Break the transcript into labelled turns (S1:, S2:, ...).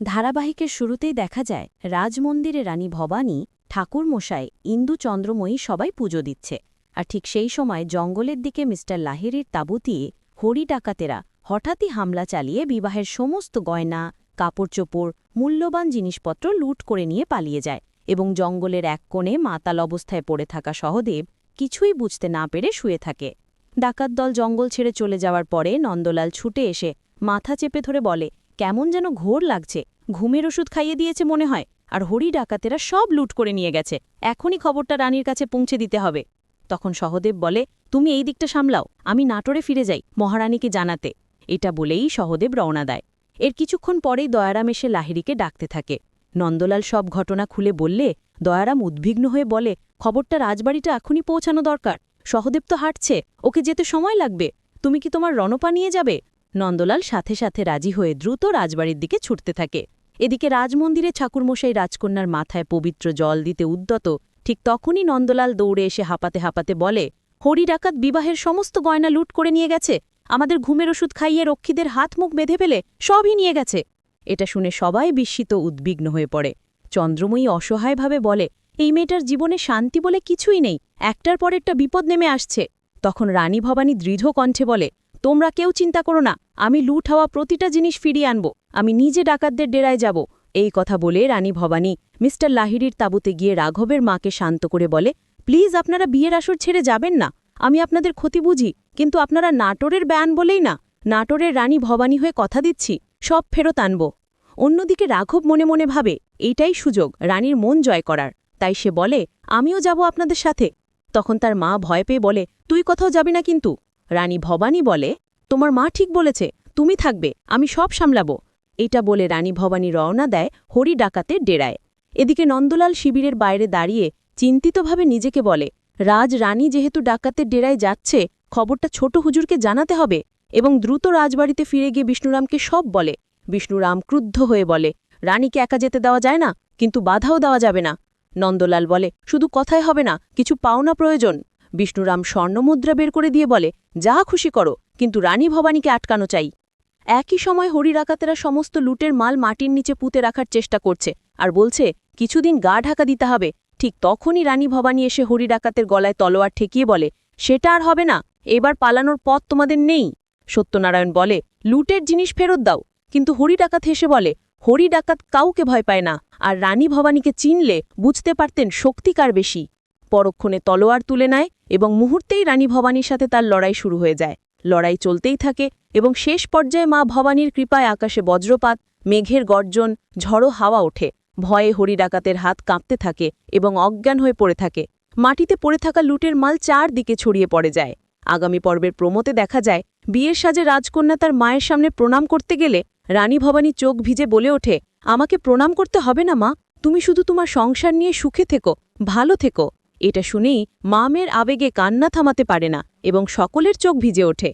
S1: ধারাবাহিকের শুরুতেই দেখা যায়, রাজমন্দিরে রানী ভবানী, ঠাকুরমশাই ইন্দু চন্দ্রময়ী সবাই পুজো দিচ্ছে। আর ঠিক সেই সময় জঙ্গলের দিকে মিস্টার লাহিরির তাঁবুতিয়ে হরি ডাকাতেরা হঠাৎই হামলা চালিয়ে বিবাহের সমস্ত গয়না কাপড় চোপড় মূল্যবান জিনিসপত্র লুট করে নিয়ে পালিয়ে যায় এবং জঙ্গলের এক কোণে মাতাল অবস্থায় পড়ে থাকা সহদেব কিছুই বুঝতে না পেরে শুয়ে থাকে। ডাকাত দল জঙ্গল ছেড়ে চলে যাওয়ার পরে নন্দলাল ছুটে এসে মাথা চেপে ধরে বলে কেমন যেন ঘোর লাগছে। ঘুমের ওষুধ খাইয়ে দিয়েছে মনে হয়, আর হরি ডাকাতেরা সব লুট করে নিয়ে গেছে। এখনই খবরটা রানীর কাছে পৌঁছে দিতে হবে। তখন সহদেব বলে, তুমি এই দিকটা সামলাও, আমি নাটোরে ফিরে যাই, মহারানীকে জানাতে। এটা বলেই সহদেব রওনা দেয়। এর কিছুক্ষণ পরেই দয়ারাম এসে লাহিড়িকে ডাকতে থাকে। নন্দলাল সব ঘটনা খুলে বললে, দয়ারাম উদ্বিগ্ন হয়ে বলে, খবরটা রাজবাড়িটা এখনই পৌঁছানো দরকার। সহদেব তো হাঁটছে, ওকে যেতে সময় লাগবে। তুমি কি তোমার রণপা নিয়ে যাবে? নন্দলাল সাথে সাথে রাজি হয়ে দ্রুত রাজবাড়ির দিকে ছুটতে থাকে। এদিকে রাজমন্দিরে ঠাকুরমশাই রাজকন্যার মাথায় পবিত্র জল দিতে উদ্যত, ঠিক তখনই নন্দলাল দৌড়ে এসে হাঁপাতে হাঁপাতে বলে, হরি ডাকাত বিবাহের সমস্ত গয়না লুট করে নিয়ে গেছে? আমাদের ঘুমের ওষুধ খাইয়ে রক্ষীদের হাত মুখ বেঁধে ফেলে সবই নিয়ে গেছে? এটা শুনে সবাই বিস্মিত উদ্বিগ্ন হয়ে পড়ে। চন্দ্রময়ী অসহায়ভাবে বলে, এই মেয়েটার জীবনে শান্তি বলে কিছুই নেই। একটার পর একটা বিপদ নেমে আসছে। তখন রানী ভবানী দৃঢ় কণ্ঠে বলে তোমরা কেউ চিন্তা করো না, আমি লুট হওয়া প্রতিটা জিনিস ফিরিয়ে আনব, আমি নিজে ডাকাতদের ডেরায় যাব। এই কথা বলে রানী ভবানী মিস্টার লাহিড়ির তাঁবুতে গিয়ে রাঘবের মাকে শান্ত করে বলে, প্লিজ আপনারা বিয়ের আসর ছেড়ে যাবেন না, আমি আপনাদের ক্ষতি বুঝি, কিন্তু আপনারা নাটোরের ব্যান বলেই না, নাটোরের রানী ভবানী হয়ে কথা দিচ্ছি, সব ফেরত আনব। অন্যদিকে রাঘব মনে মনে ভাবে, এইটাই সুযোগ, রানীর মন জয় করার। তাই সে বলে, আমিও যাব আপনাদের সাথে। তখন তার মা ভয় পেয়ে বলে, তুই কোথাও যাবি না কিন্তু? রানী ভবানী বলে, তোমার মা ঠিক বলেছে, তুমি থাকবে, আমি সব সামলাবো। এটা বলে রানী ভবানী রওনা দেয় হরি ডাকাতের ডেরায়। এদিকে নন্দলাল শিবিরের বাইরে দাঁড়িয়ে চিন্তিতভাবে নিজেকে বলে, রাজ রানী যেহেতু ডাকাতের ডেরায় যাচ্ছে, খবরটা ছোট হুজুরকে জানাতে হবে। এবং দ্রুত রাজবাড়িতে ফিরে গিয়ে বিষ্ণুরামকে সব বলে। বিষ্ণুরাম ক্রুদ্ধ হয়ে বলে, রানীকে একা যেতে দেওয়া যায় না, কিন্তু বাধাও দেওয়া যাবে না। নন্দলাল বলে, শুধু কথায় হবে না, কিছু পাওনা প্রয়োজন। বিষ্ণুরাম স্বর্ণমুদ্রা বের করে দিয়ে বলে, যা খুশি করো, কিন্তু রানী ভবানীকে আটকানো চাই। একই সময় হরিরাকাতেরা সমস্ত লুটের মাল মাটির নিচে পুঁতে রাখার চেষ্টা করছে আর বলছে, কিছুদিন গা ঢাকা দিতে হবে। ঠিক তখনই রানী ভবানী এসে হরি ডাকাতের গলায় তলোয়ার ঠেকিয়ে বলে, সেটা আর হবে না, এবার পালানোর পথ তোমাদের নেই। সত্যনারায়ণ বলে, লুটের জিনিস ফেরত দাও। কিন্তু হরি ডাকাত হেসে বলে হরি ডাকাত কাউকে ভয় পায় না, আর রানী ভবানীকে চিনলে বুঝতে পারতেন শক্তিকার বেশি? পরক্ষণে তলোয়ার তুলে নেয় এবং মুহূর্তেই রানী ভবানীর সাথে তার লড়াই শুরু হয়ে যায়। লড়াই চলতেই থাকে এবং শেষ পর্যায়ে মা ভবানীর কৃপায় আকাশে বজ্রপাত, মেঘের গর্জন, ঝড়ো হাওয়া ওঠে। ভয়ে হরি ডাকাতের হাত কাঁপতে থাকে এবং অজ্ঞান হয়ে পড়ে থাকে। মাটিতে পড়ে থাকা লুটের মাল চার দিকে ছড়িয়ে পড়ে যায়। আগামী পর্বের প্রমোতে দেখা যায়, বিয়ের সাজে রাজকন্যা তার মায়ের সামনে প্রণাম করতে গেলে রানী ভবানী চোখ ভিজে বলে ওঠে, আমাকে প্রণাম করতে হবে না মা? তুমি শুধু তোমার সংসার নিয়ে সুখে থেকো, ভালো থেকো। এটা শুনেই মামের আবেগে কান্না থামাতে পারে না এবং সকলের চোখ ভিজে ওঠে।